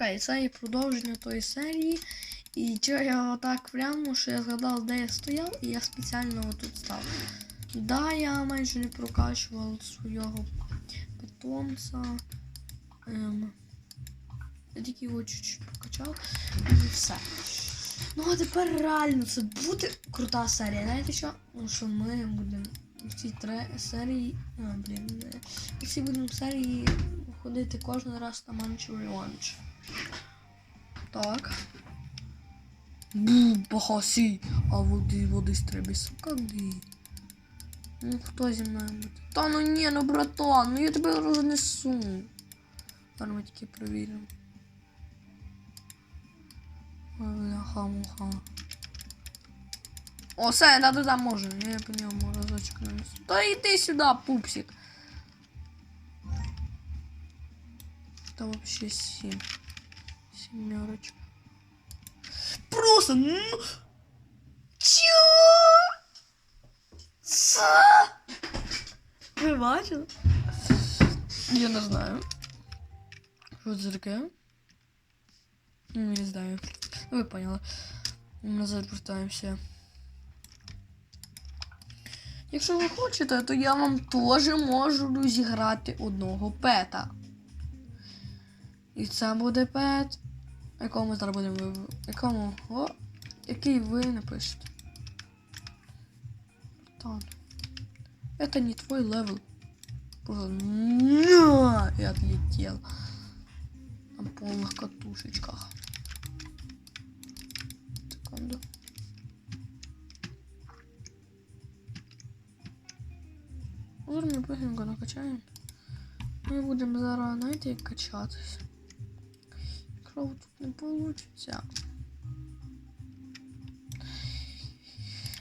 Окей, це є продовження тої серії. І я отак прямо, що я згадав, де я стояв, і я спеціально отут став. Да, я майже не прокачував свого питомця. Ем, я тільки його чуть-чуть прокачав і все. Ну а тепер реально це буде крута серія. Знаєте що? Ну що ми будемо в цій тре- серії. А, блін, не. В цій будемо серії ходити кожен раз на манчу реванш. Так. Бу, похасі, а води, води стрибі, сукади. Ну хто зі мною буде? Та ну ні, ну братан, ну я тебе рознесу. Зараз ми тільки перевіримо. Ой, Бляха, муха. О, все, да, да, да, може. Я по ньому разочок нанесу. Та йди сюди, пупсик. Та вообще сім. Сімерочка. Просто, ну... Чого? Це? Ви бачили? Я не знаю. Що це таке? Ну, Не знаю. Ну, Ви поняли. Назад вертаємося. Якщо ви хочете, то я вам теж можу розіграти одного пета. І це буде пет. Якому ми зараз будемо Якому? О, який ви напишете. Так. Это не твой левел. Просто на, и отлетел. На полных катушечках. Секунду. Ми быстренько накачаємо. Ми будемо зараз, знаєте, як качатись. Кров не получится.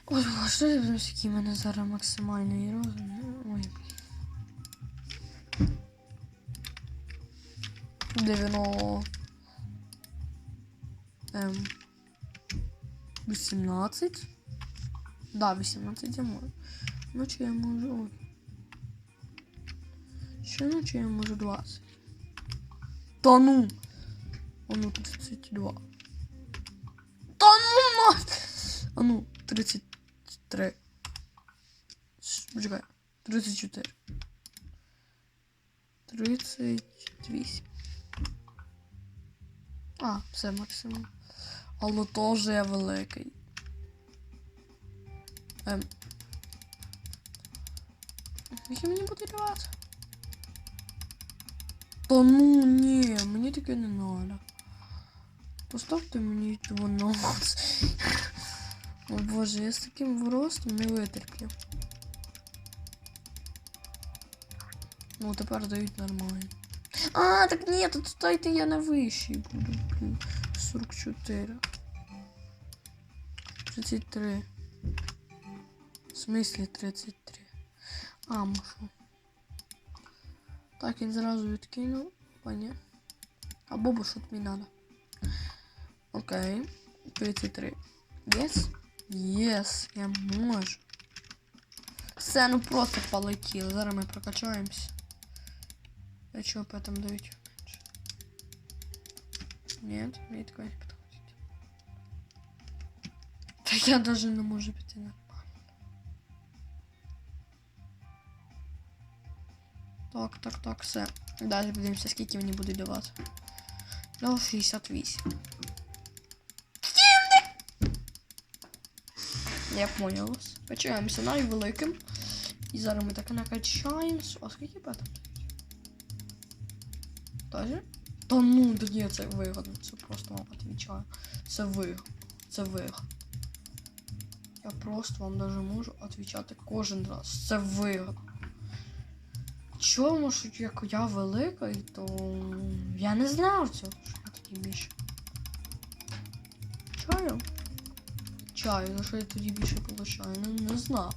Ой, що я блін, який мене зараз максимальний розум? Ой. 90. Ем. 18. Да, 18 я можу. Ночі я можу. Ой. Ще ночі я можу 20. Та ну! А ну 32. Та ну мать! А ну, 33. Ш- Почекай. 34. 38. А, все максимум. Але теж я великий. Ем. Який мені буде? Та ну ні, мені таке не надо. Поставте мені 12. О боже, я з таким ростом не витерплю. Ну, тепер дають нормально. А, так ні, тут стойте я на вищій буду, 44. 33. В смислі 33. А, мушу. Так, він зразу відкинув. Пані. А Бобу що тобі надо? Окей. 33. Єс? Єс, я можу. Все, ну просто полетіло. Зараз ми прокачаємося. А чого потом дають менше? Нет, мне такое не подходит. Так я даже не можу піти нормально. Так, так, так, все. Далі подивимося, скільки мені будуть давати. Ну, 68. Я понял вас. Качаємося найвеликим. І зараз ми так накачаємося. А скільки потом? Тоже? Та ну, да ні, це вигодно. Це просто вам відвічаю. Це вигодно. Це вигодно. Я просто вам даже можу відвічати кожен раз. Це вигодно. Чому ж як я великий, то я не знав цього, що я такий більше. Чаю? Чаю, за що я тоді більше получаю? Не, не знав.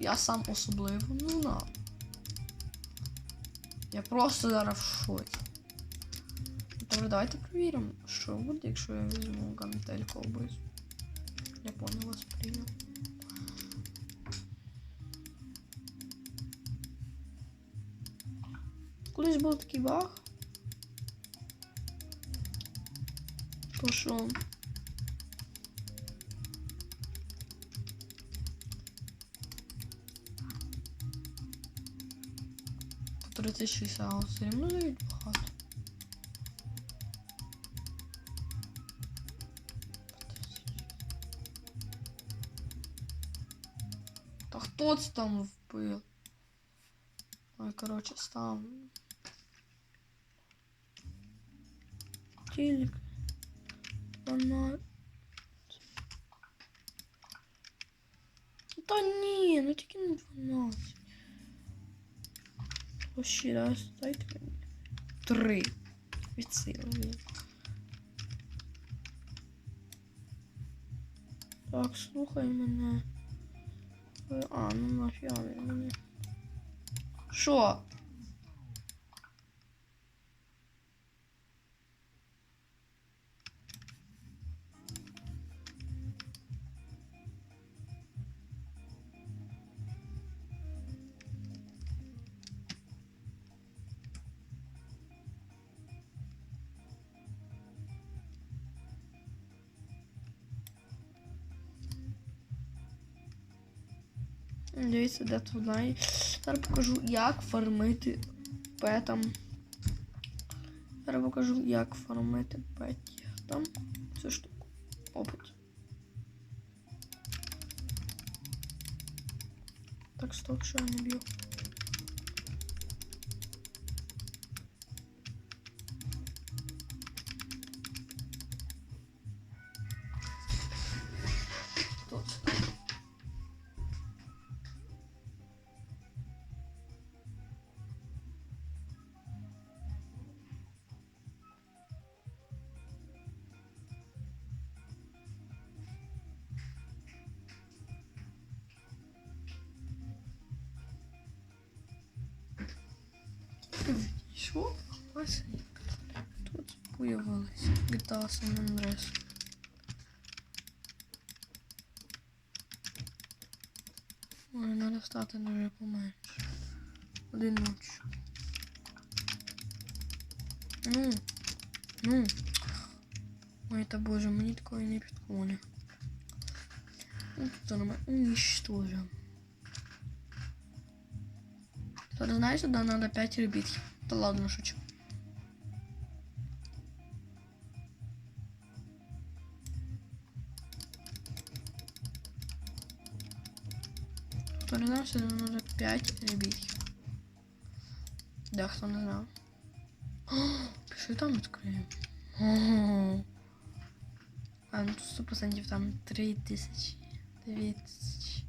Я сам особливо не знав. Я просто зараз в шоці. Добре, давайте перевіримо, що буде, якщо я візьму гантель ковбойс. Я понял вас прийняв. Колись був такий баг. То 36 а все рівно дають багато. Та хто це там вбив? Ой, короче, став. Телек. Вона. Ще раз, дайте мені. Три. Від сили. Так, слухай мене. А, ну нафіга він мені. Що? Дивіться, де тут най. Зараз покажу, як фармити петам. Зараз покажу, як фармити петам. Цю штуку. Опит. Так, стоп, що я не б'ю. Що? Тут появилась GTA San Andreas. Ой, надо стати дуже поменше. Один ночі. Ну, ну. Ой, та боже, мені такої не підходить. Ну, тут нормально. Уничтожим. Тепер знаєш, сюди надо 5 робіт. Да ладно, шучу. Тепер нам сюди надо 5 ребітків. Да, кто не знал? Пиши там відкриємо. А, ну тут 100% там 3 тисячі, 9 тисячі.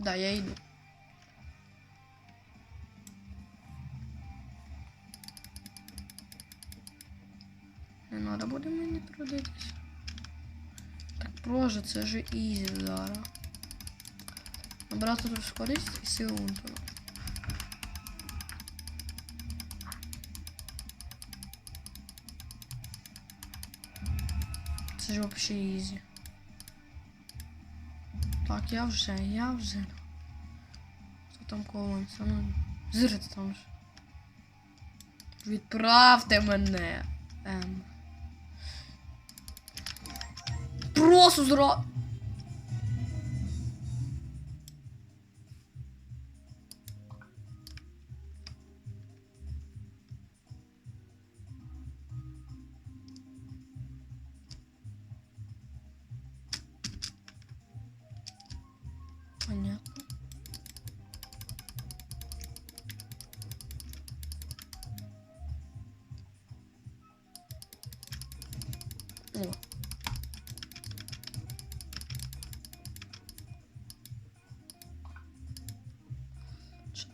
Да, я иду. Не надо буде мені трудитись. Так проже, це же ізі зараз. Набрати тут скорість і силу. Це ж взагалі ізі. Так, я вже, я вже. Там колонця? Ну, зирити там ж. Відправте мене. Ем. Просто зра...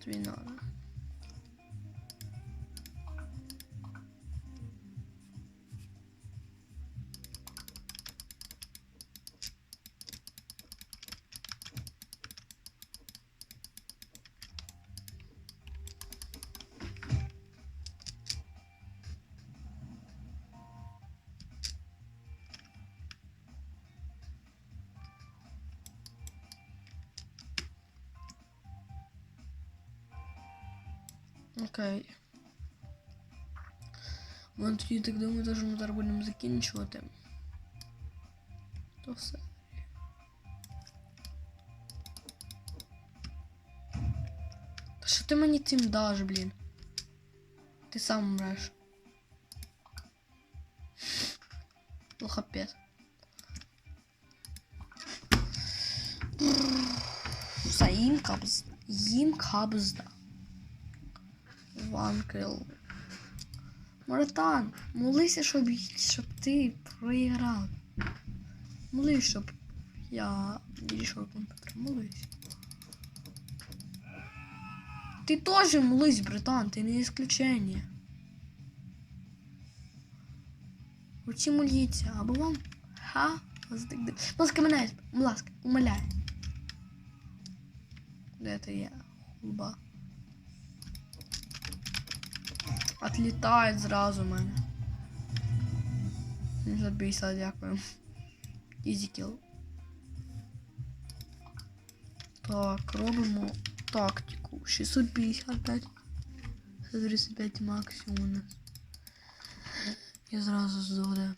晕倒了。Окей. Ну тоді так думаю, що ми зараз будемо закінчувати. То все. Та що ти мені цим даш, блін? Ти сам мреш. Лохапець. Все, їм кабз. Їм кабзда. Ванкел. Маратан, молися, щоб, щоб ти проіграв. Молись, щоб я вирішив комп'ютер. Молись. Ти теж молись, братан, ти не исключение. Оці моліться, або вам ха ласка, мене, будь ласка, умоляю. Де ти є? Хуба. Отлітає зразу в мене. Не забійся, дякую. Easy kill. Так, робимо тактику. 655. 135 максимум у нас. Я зразу здоля.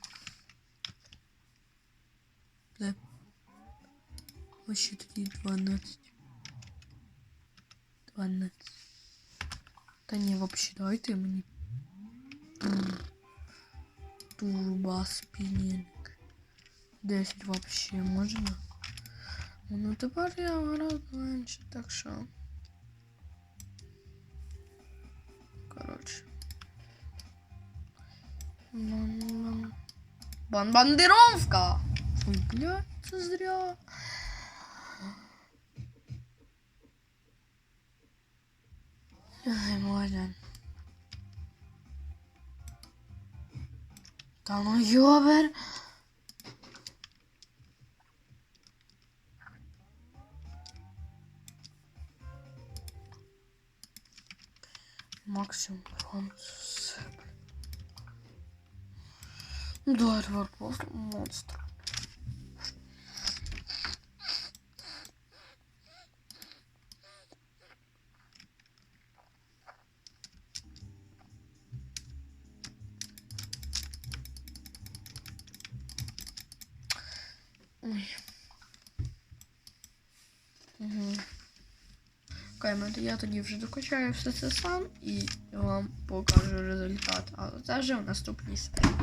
Де? Ось ще тоді 12. 12. Та ні, вообще, дайте мені. Турба спінінг. 10 вообще можна? Ну тепер я грав менше, так що. Коротше. Бан-бан. Бан-бандировка! Ой, блядь, це зря. Не можна. Та ну йобер. Максимум Франц. Дарвар просто монстр. Ну, я тоді вже докачаю все це сам і вам покажу результат. Але це вже в наступній серії.